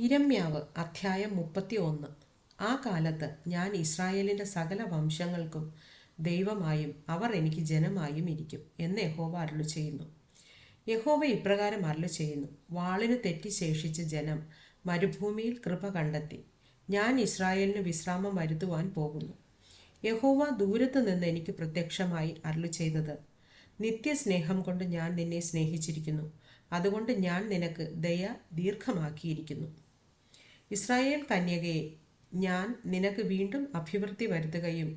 ഇരമ്യാവ് അധ്യായം മുപ്പത്തി ഒന്ന് ആ കാലത്ത് ഞാൻ ഇസ്രായേലിന്റെ സകല വംശങ്ങൾക്കും ദൈവമായും അവർ എനിക്ക് ജനമായും ഇരിക്കും എന്ന് യഹോവ അരുളു ചെയ്യുന്നു. യഹോവ ഇപ്രകാരം അരുളു ചെയ്യുന്നു. വാളിന് തെറ്റി ശേഷിച്ച ജനം മരുഭൂമിയിൽ കൃപ കണ്ടെത്തി. ഞാൻ ഇസ്രായേലിന് വിശ്രാമം വരുത്തുവാൻ പോകുന്നു. യഹോവ ദൂരത്ത് നിന്ന് എനിക്ക് പ്രത്യക്ഷമായി അരുളു ചെയ്തത്. നിത്യസ്നേഹം കൊണ്ട് ഞാൻ നിന്നെ സ്നേഹിച്ചിരിക്കുന്നു. അതുകൊണ്ട് ഞാൻ നിനക്ക് ദയ ദീർഘമാക്കിയിരിക്കുന്നു. ഇസ്രായേൽ കന്യകയെ ഞാൻ നിനക്ക് വീണ്ടും അഭിവൃദ്ധി വരുത്തുകയും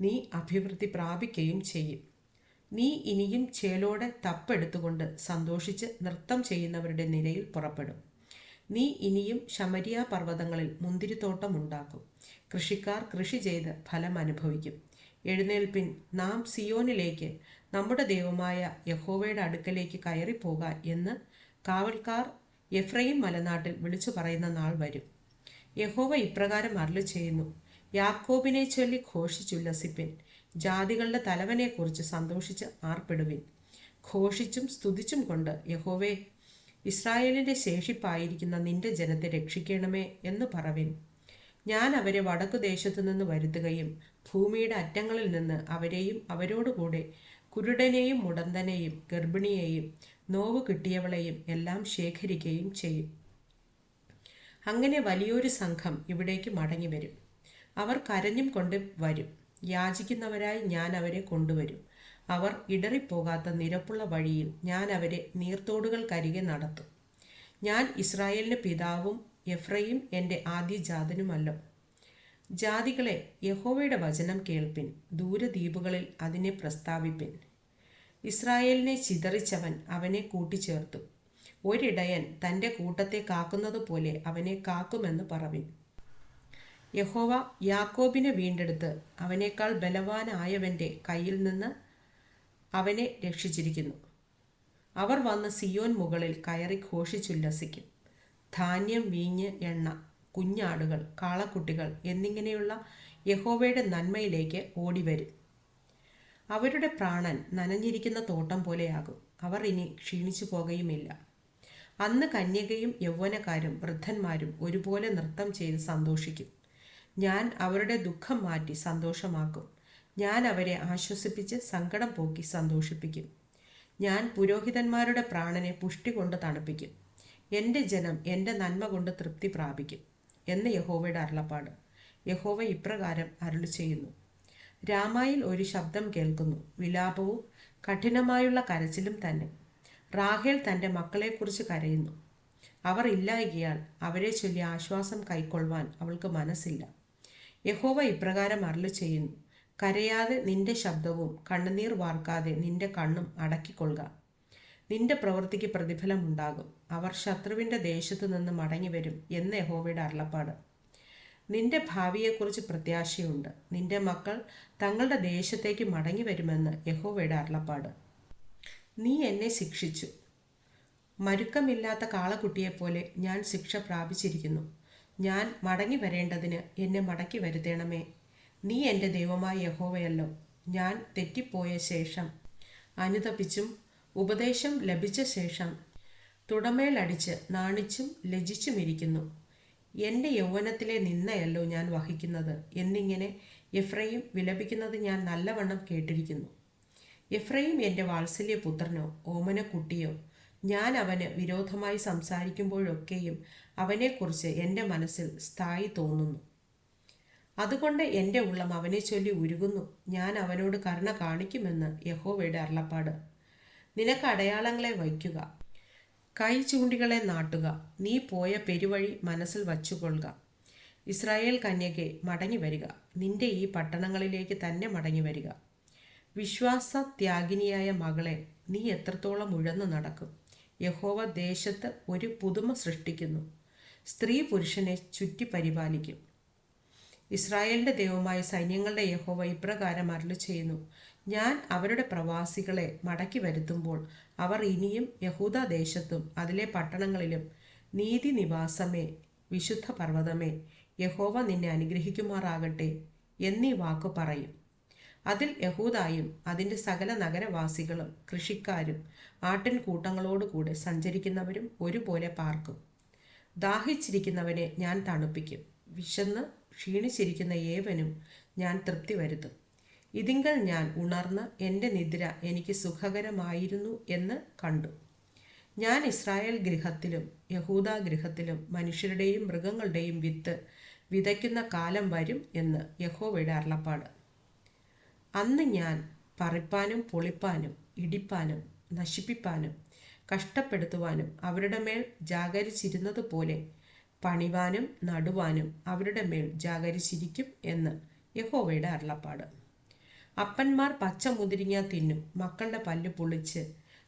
നീ അഭിവൃദ്ധി പ്രാപിക്കുകയും ചെയ്യും. നീ ഇനിയും ചേലോടെ തപ്പെടുത്തുകൊണ്ട് സന്തോഷിച്ച് നൃത്തം ചെയ്യുന്നവരുടെ നിരയിൽ പുറപ്പെടും. നീ ഇനിയും ശമരിയ പർവതങ്ങളിൽ മുന്തിരിത്തോട്ടം ഉണ്ടാക്കും. കൃഷിക്കാർ കൃഷി ചെയ്ത് ഫലം അനുഭവിക്കും. എഴുന്നേൽപ്പിൻ നാം സിയോനിലേക്ക് നമ്മുടെ ദൈവമായ യഹോവയുടെ അടുക്കലേക്ക് കയറിപ്പോക എന്ന് കാവൽക്കാർ എഫ്രൈം മലനാട്ടിൽ വിളിച്ചു പറയുന്ന നാൾ വരും. യഹോവ ഇപ്രകാരം അരുളി ചെയ്യുന്നു. യാക്കോബിനെ ചൊല്ലി ഘോഷിച്ചുല്ലസിപ്പിൻ ജാതികളുടെ തലവനെക്കുറിച്ച് സന്തോഷിച്ച് ആർപ്പെടുവിൻ. ഘോഷിച്ചും സ്തുതിച്ചും കൊണ്ട് യഹോവേ ഇസ്രായേലിന്റെ ശേഷിപ്പായിരിക്കുന്ന നിന്റെ ജനത്തെ രക്ഷിക്കണമേ എന്ന് പറവിൻ. ഞാൻ അവരെ വടക്കു ദേശത്തു നിന്ന് വരുത്തുകയും ഭൂമിയുടെ അറ്റങ്ങളിൽ നിന്ന് അവരെയും അവരോടുകൂടെ കുരുടനെയും മുടന്തനെയും ഗർഭിണിയെയും നോവ് കിട്ടിയവളെയും എല്ലാം ശേഖരിക്കുകയും ചെയ്യും. അങ്ങനെ വലിയൊരു സംഘം ഇവിടേക്ക് മടങ്ങി വരും. അവർ കരഞ്ഞും കൊണ്ട് വരും. യാചിക്കുന്നവരായി ഞാൻ അവരെ കൊണ്ടുവരും. അവർ ഇടറിപ്പോകാത്ത നിരപ്പുള്ള വഴിയിൽ ഞാൻ അവരെ നീർത്തോടുകൾക്കരികെ നടത്തും. ഞാൻ ഇസ്രായേലിന്റെ പിതാവും എഫ്രയും എന്റെ ആദ്യജാതനുമല്ലോ. ജാതികളെ യഹോവയുടെ വചനം കേൾപ്പിൻ. ദൂരദ്വീപുകളിൽ അതിനെ പ്രസ്താവിപ്പിൻ. ഇസ്രായേലിനെ ചിതറിച്ചവൻ അവനെ കൂട്ടിച്ചേർത്തു. ഒരിടയൻ തന്റെ കൂട്ടത്തെ കാക്കുന്നതുപോലെ അവനെ കാക്കുമെന്ന് പറവിൻ. യഹോവ യാക്കോബിനെ വീണ്ടെടുത്ത് അവനേക്കാൾ ബലവാനായവന്റെ കയ്യിൽ നിന്ന് അവനെ രക്ഷിച്ചിരിക്കുന്നു. അവർ വന്ന് സിയോൻ മുകളിൽ കയറി ഘോഷിച്ചുല്ലസിക്കും. ധാന്യം വീഞ്ഞ് എണ്ണ കുഞ്ഞാടുകൾ കാളക്കുട്ടികൾ എന്നിങ്ങനെയുള്ള യഹോവയുടെ നന്മയിലേക്ക് ഓടിവരും. അവരുടെ പ്രാണൻ നനഞ്ഞിരിക്കുന്ന തോട്ടം പോലെയാകും. അവർ ഇനി ക്ഷീണിച്ചു പോകുകയുമില്ല അന്ന് കന്യകയും യൗവനക്കാരും വൃദ്ധന്മാരും ഒരുപോലെ നൃത്തം ചെയ്ത് സന്തോഷിക്കും. ഞാൻ അവരുടെ ദുഃഖം മാറ്റി സന്തോഷമാക്കും. ഞാൻ അവരെ ആശ്വസിപ്പിച്ച് സങ്കടം പോക്കി സന്തോഷിപ്പിക്കും. ഞാൻ പുരോഹിതന്മാരുടെ പ്രാണനെ പുഷ്ടി കൊണ്ട് തണുപ്പിക്കും. എന്റെ ജനം എന്റെ നന്മ കൊണ്ട് തൃപ്തി പ്രാപിക്കും എന്ന് യഹോവയുടെ അരുളപ്പാട്. യഹോവ ഇപ്രകാരം അരുളി ചെയ്യുന്നു. രാമായിൽ ഒരു ശബ്ദം കേൾക്കുന്നു. വിലാപവും കഠിനമായുള്ള കരച്ചിലും തന്നെ. റാഹേൽ തന്റെ മക്കളെക്കുറിച്ച് കരയുന്നു. അവർ ഇല്ലായികയാൽ അവരെ ചൊല്ലി ആശ്വാസം കൈക്കൊള്ളുവാൻ അവൾക്ക് മനസ്സില്ല. യഹോവ ഇപ്രകാരം അരുളി ചെയ്യുന്നു. കരയാതെ നിന്റെ ശബ്ദവും കണ്ണുനീർ വാർക്കാതെ നിന്റെ കണ്ണും അടക്കിക്കൊള്ളുക. നിന്റെ പ്രവൃത്തിക്ക് പ്രതിഫലമുണ്ടാകും. അവർ ശത്രുവിന്റെ ദേശത്തു നിന്ന് മടങ്ങി വരും എന്ന് യഹോവയുടെ അരുളപ്പാട്. നിന്റെ ഭാവിയെക്കുറിച്ച് പ്രത്യാശയുണ്ട്. നിന്റെ മക്കൾ തങ്ങളുടെ ദേശത്തേക്ക് മടങ്ങി വരുമെന്ന് യഹോവയുടെ അരുളപ്പാട്. നീ എന്നെ ശിക്ഷിച്ചു. മരുക്കമില്ലാത്ത കാളക്കുട്ടിയെപ്പോലെ ഞാൻ ശിക്ഷ പ്രാപിച്ചിരിക്കുന്നു. ഞാൻ മടങ്ങി വരേണ്ടതിന് എന്നെ മടക്കി വരുത്തണമേ. നീ എന്റെ ദൈവമായ യഹോവയല്ലോ. ഞാൻ തെറ്റിപ്പോയ ശേഷം അനുതപിച്ചും ഉപദേശം ലഭിച്ച ശേഷം തുടമേലടിച്ച് നാണിച്ചും ലജിച്ചുമിരിക്കുന്നു എന്റെ യൗവനത്തിലെ നിന്നയല്ലോ ഞാൻ വഹിക്കുന്നത്. എന്നിങ്ങനെ എഫ്രൈം വിലപിക്കുന്നത് ഞാൻ നല്ലവണ്ണം കേട്ടിരിക്കുന്നു. എഫ്രൈം എന്റെ വാത്സല്യപുത്രനോ ഓമനക്കുട്ടിയോ ഞാൻ അവന് വിരോധമായി സംസാരിക്കുമ്പോഴൊക്കെയും അവനെക്കുറിച്ച് എന്റെ മനസ്സിൽ സ്ഥായി തോന്നുന്നു. അതുകൊണ്ട് എന്റെ ഉള്ളം അവനെ ചൊല്ലി ഉരുകുന്നു. ഞാൻ അവനോട് കരുണ കാണിക്കുമെന്ന് യഹോവയുടെ അരുളപ്പാട്. നിനക്ക് അടയാളങ്ങളെ വയ്ക്കുക. കൈ ചൂണ്ടികളെ നാട്ടുക. നീ പോയ പെരുവഴി മനസ്സിൽ വച്ചുകൊള്ളുക. ഇസ്രായേൽ കന്യകെ മടങ്ങി വരിക നിന്റെ ഈ പട്ടണങ്ങളിലേക്ക് തന്നെ മടങ്ങി വരിക വിശ്വാസ ത്യാഗിനിയായ മകളെ നീ എത്രത്തോളം ഉഴന്നു നടക്കും. യഹോവ ദേശത്ത് ഒരു പുതുമ സൃഷ്ടിക്കുന്നു. സ്ത്രീ പുരുഷനെ ചുറ്റി പരിപാലിക്കും. ഇസ്രായേലിന്റെ ദൈവമായ സൈന്യങ്ങളുടെ യഹോവ ഇപ്രകാരം അരുളി ചെയ്യുന്നു ഞാൻ അവരുടെ പ്രവാസികളെ മടക്കി വരുത്തുമ്പോൾ അവർ ഇനിയും യഹൂദ ദേശത്തും അതിലെ പട്ടണങ്ങളിലും നീതി നിവാസമേ വിശുദ്ധ പർവതമേ യഹോവ നിന്നെ അനുഗ്രഹിക്കുമാറാകട്ടെ എന്നീ വാക്ക് പറയും. അതിൽ യഹൂദായും അതിന്റെ സകല നഗരവാസികളും കൃഷിക്കാരും ആട്ടിൻ കൂട്ടങ്ങളോടുകൂടെ സഞ്ചരിക്കുന്നവരും ഒരുപോലെ പാർക്കും. ദാഹിച്ചിരിക്കുന്നവനെ ഞാൻ തണുപ്പിക്കും. വിശന്ന് ക്ഷീണിച്ചിരിക്കുന്ന ഏവനും ഞാൻ തൃപ്തി വരുത്തും. ഇതിങ്കൽ ഞാൻ ഉണർന്ന് എന്റെ നിദ്ര എനിക്ക് സുഖകരമായിരുന്നു എന്ന് കണ്ടു. ഞാൻ ഇസ്രായേൽ ഗൃഹത്തിലും യഹൂദ ഗൃഹത്തിലും മനുഷ്യരുടെയും മൃഗങ്ങളുടെയും വിത്ത് വിതയ്ക്കുന്ന കാലം വരും എന്ന് യഹോവയുടെ അരുളപ്പാട്. അന്ന് ഞാൻ പറിപ്പാനും പൊളിപ്പാനും ഇടിപ്പാനും നശിപ്പിപ്പാനും കഷ്ടപ്പെടുത്തുവാനും അവരുടെ മേൽ ജാഗരിച്ചിരുന്നതുപോലെ പണിവാനും നടുവാനും അവരുടെ മേൽ ജാഗരിച്ചിരിക്കും എന്ന് യഹോവയുടെ അരുളപ്പാട്. അപ്പന്മാർ പച്ച മുതിരിങ്ങ തിന്നും മക്കളുടെ പല്ല് പൊളിച്ച്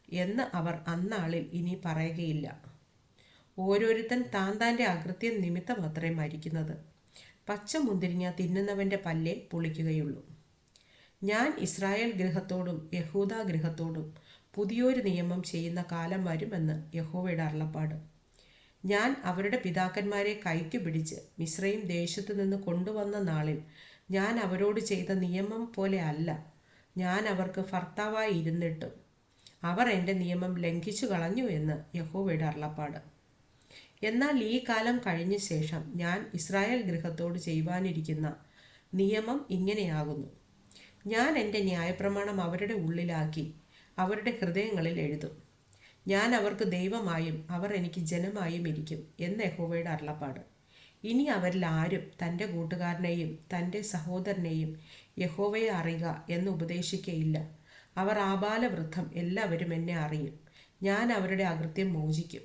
എന്ന് അവർ അന്നാളിൽ ഇനി പറയുകയില്ല. ഓരോരുത്തൻ താൻ താന്റെ അകൃത്യം നിമിത്തം അത്രയും മരിക്കുന്നത്. പച്ച മുന്തിരിങ്ങ തിന്നുന്നവന്റെ പല്ലേ പൊളിക്കുകയുള്ളൂ. ഞാൻ ഇസ്രായേൽ ഗൃഹത്തോടും യഹൂദ ഗൃഹത്തോടും പുതിയൊരു നിയമം ചെയ്യുന്ന കാലം വരുമെന്ന് യഹോവയുടെ അരുളപ്പാട്. ഞാൻ അവരുടെ പിതാക്കന്മാരെ കൈക്ക് പിടിച്ച് മിശ്രയും ദേശത്തു നിന്ന് കൊണ്ടുവന്ന നാളിൽ ഞാൻ അവരോട് ചെയ്ത നിയമം പോലെ അല്ല. ഞാൻ അവർക്ക് ഭർത്താവായി ഇരുന്നിട്ടും അവർ എന്റെ നിയമം ലംഘിച്ചു കളഞ്ഞു എന്ന് യഹോവയുടെ അരുളപ്പാട്. എന്നാൽ ഈ കാലം കഴിഞ്ഞ ശേഷം ഞാൻ ഇസ്രായേൽ ഗൃഹത്തോട് ചെയ്യുവാനിരിക്കുന്ന നിയമം ഇങ്ങനെയാകുന്നു. ഞാൻ എന്റെ ന്യായപ്രമാണം അവരുടെ ഉള്ളിലാക്കി അവരുടെ ഹൃദയങ്ങളിൽ എഴുതും. ഞാൻ അവർക്ക് ദൈവമായും അവർ എനിക്ക് ജനമായും ഇരിക്കും എന്ന് യഹോവയുടെ അരുളപ്പാട്. ഇനി അവരിൽ ആരും തന്റെ കൂട്ടുകാരനെയും തന്റെ സഹോദരനെയും യഹോവയെ അറിയുക എന്ന് ഉപദേശിക്കയില്ല. അവർ ആബാലവൃദ്ധം എല്ലാവരും എന്നെ അറിയും. ഞാൻ അവരുടെ അകൃത്യം മോചിക്കും.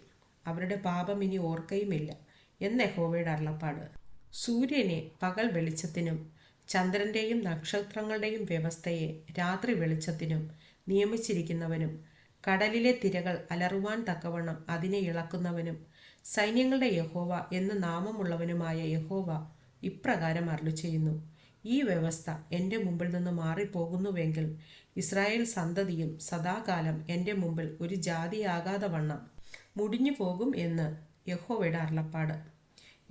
അവരുടെ പാപം ഇനി ഓർക്കയുമില്ല എന്ന് യഹോവയുടെ അരുളപ്പാട്. സൂര്യനെ പകൽ വെളിച്ചത്തിനും ചന്ദ്രന്റെയും നക്ഷത്രങ്ങളുടെയും വ്യവസ്ഥയെ രാത്രി വെളിച്ചത്തിനും നിയമിച്ചിരിക്കുന്നവനും കടലിലെ തിരകൾ അലറുവാൻ തക്കവണ്ണം അതിനെ ഇളക്കുന്നവനും സൈന്യങ്ങളുടെ യഹോവ എന്ന് നാമമുള്ളവനുമായ യഹോവ ഇപ്രകാരം അരുളി ചെയ്യുന്നു ഈ വ്യവസ്ഥ എന്റെ മുമ്പിൽ നിന്ന് മാറിപ്പോകുന്നുവെങ്കിൽ ഇസ്രായേൽ സന്തതിയും സദാകാലം എന്റെ മുമ്പിൽ ഒരു ജാതിയാകാതെ വണ്ണം മുടിഞ്ഞു പോകും എന്ന് യഹോവയുടെ അരുളപ്പാട്.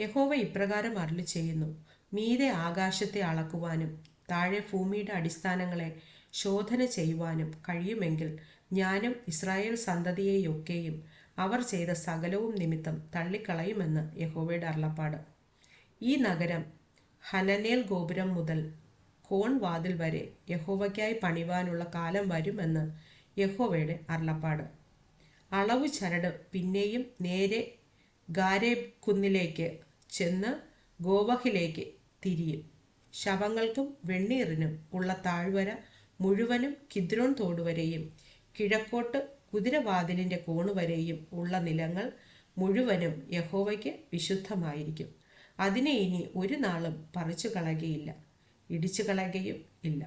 യഹോവ ഇപ്രകാരം അരളി ചെയ്യുന്നു മീതെ ആകാശത്തെ അളക്കുവാനും താഴെ ഭൂമിയുടെ അടിസ്ഥാനങ്ങളെ ശോധന ചെയ്യുവാനും കഴിയുമെങ്കിൽ ഞാനും ഇസ്രായേൽ സന്തതിയെയൊക്കെയും അവർ ചെയ്ത സകലവും നിമിത്തം തള്ളിക്കളയുമെന്ന് യഹോവയുടെ അരുളപ്പാട്. ഈ നഗരം ഹനനേൽ ഗോപുരം മുതൽ കോൺ വാതിൽ വരെ യഹോവയ്ക്കായി പണിവാനുള്ള കാലം വരുമെന്ന് യഹോവയുടെ അരുളപ്പാട്. അളവ് ചരട് പിന്നെയും നേരെ ഗാരേ കുന്നിലേക്ക് ചെന്ന് ഗോവഹിലേക്ക് തിരിയും. ശവങ്ങൾക്കും വെണ്ണീറിനും ഉള്ള താഴ്വര മുഴുവനും കിദ്രോൺ തോടുവരെയും കിഴക്കോട്ട് കുതിരവാതിലിന്റെ കോണുവരെയും ഉള്ള നിലങ്ങൾ മുഴുവനും യഹോവയ്ക്ക് വിശുദ്ധമായിരിക്കും. അതിനെ ഇനി ഒരു നാളും പറിച്ചു കളകയില്ല ഇടിച്ചു കളകയും ഇല്ല.